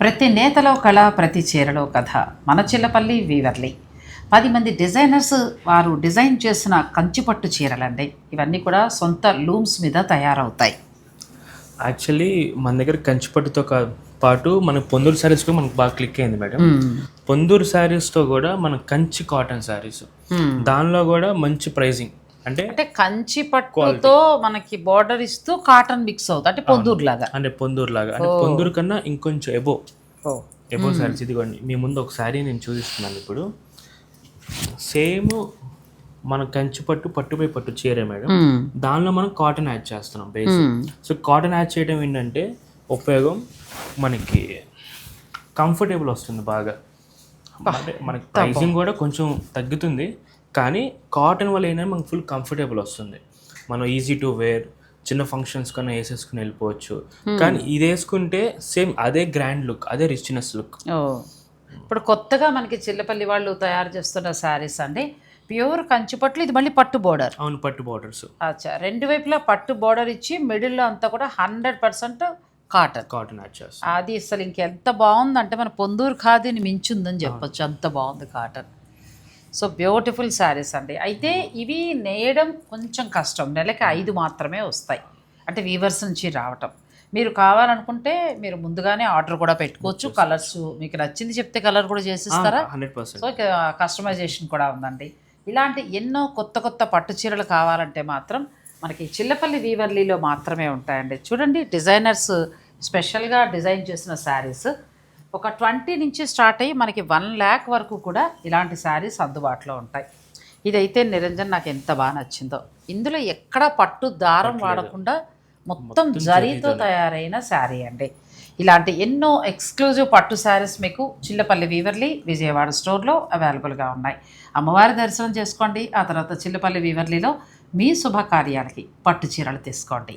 ప్రతి నేతలో కళ ప్రతి చీరలో కథ. మన చిల్లపల్లి వీవర్లి. పది మంది డిజైనర్స్ వారు డిజైన్ చేసిన కంచిపట్టు చీరలండి. ఇవన్నీ కూడా సొంత లూమ్స్ మీద తయారవుతాయి. యాక్చువల్లీ మన దగ్గర కంచిపట్టుతో పాటు మన పొందూరు శారీస్ కూడా మనకు బాగా క్లిక్ అయింది మేడం. పొందూరు శారీస్తో కూడా మన కంచి కాటన్ శారీస్. దానిలో కూడా మంచి ప్రైజింగ్ అంటే అంటే కంచి పట్టుతో మనకి బార్డర్ ఇస్తూ కాటన్ మిక్స్ అవుతుంది. అంటే పొందూరు లాగా అంటే పొందూరు లాగా అంటే పొందూరు కన్నా ఇంకొంచెం ఎబో. ఎబో శారీస్ ఇదిగోండి. మీ ముందు ఒక శారీ నేను చూపిస్తున్నాను ఇప్పుడు. సేమ్ మన కంచి పట్టు పట్టుపై పట్టు చీరే మేడం. దానిలో మనం కాటన్ యాడ్ చేస్తున్నాం బేస్ సో కాటన్ యాడ్ చేయడం ఏంటంటే ఉపయోగం మనకి కంఫర్టబుల్ వస్తుంది బాగా. మనకి ప్రైసింగ్ కూడా కొంచెం తగ్గుతుంది. కానీ కాటన్ వల్ల ఏంటంటే మనకు ఫుల్ కంఫర్టబుల్ వస్తుంది. మనం ఈజీ టు వేర్ చిన్న ఫంక్షన్స్ కన్నా వేసేసుకుని వెళ్ళిపోవచ్చు. కానీ ఇది వేసుకుంటే సేమ్ అదే గ్రాండ్ లుక్ అదే రిచ్నెస్ లుక్ ఇప్పుడు కొత్తగా మనకి చిల్లపల్లి వాళ్ళు తయారు చేస్తున్న శారీస్ అండి. ప్యూర్ కంచి పట్లు ఇది మళ్ళీ పట్టు బోర్డర్ అవును పట్టు బార్డర్స్ అచ్చా. రెండు వైపులా పట్టు బోర్డర్ ఇచ్చి మిడిల్లో అంతా కూడా హండ్రెడ్ పర్సెంట్ కాటన్ కాటన్ అది అసలు ఇంకెంత బాగుందంటే మన పొందూరు ఖాదీని మించుందని చెప్పొచ్చు. అంత బాగుంది కాటన్ సో బ్యూటిఫుల్ శారీస్ అండి. అయితే ఇవి నేయడం కొంచెం కష్టం. నెలకి ఐదు మాత్రమే వస్తాయి. అంటే వీవర్స్ నుంచి రావటం. మీరు కావాలనుకుంటే మీరు ముందుగానే ఆర్డర్ కూడా పెట్టుకోవచ్చు. కలర్స్ మీకు నచ్చింది చెప్తే కలర్ కూడా చేసిస్తారా? Hundred percent. సో కస్టమైజేషన్ కూడా ఉందండి. ఇలాంటి ఎన్నో కొత్త కొత్త పట్టు చీరలు కావాలంటే మాత్రం మనకి చిల్లపల్లి వీవర్లీలో మాత్రమే ఉంటాయండి. చూడండి డిజైనర్స్ స్పెషల్గా డిజైన్ చేసిన శారీస్. ఒక ట్వంటీ నుంచి స్టార్ట్ అయ్యి మనకి వన్ ల్యాక్ వరకు కూడా ఇలాంటి శారీస్ అందుబాటులో ఉంటాయి. ఇదైతే నిరంజన్ నాకు ఎంత బాగా నచ్చిందో. ఇందులో ఎక్కడ పట్టు దారం వాడకుండా మొత్తం జరీతో తయారైన శారీ అండి. ఇలాంటి ఎన్నో ఎక్స్క్లూజివ్ పట్టు శారీస్ మీకు చిల్లపల్లి వీవర్లీ విజయవాడ స్టోర్లో అవైలబుల్గా ఉన్నాయి. అమ్మవారి దర్శనం చేసుకోండి ఆ తర్వాత చిల్లపల్లి వీవర్లీలో మీ శుభకార్యాలకి పట్టు చీరలు తీసుకోండి.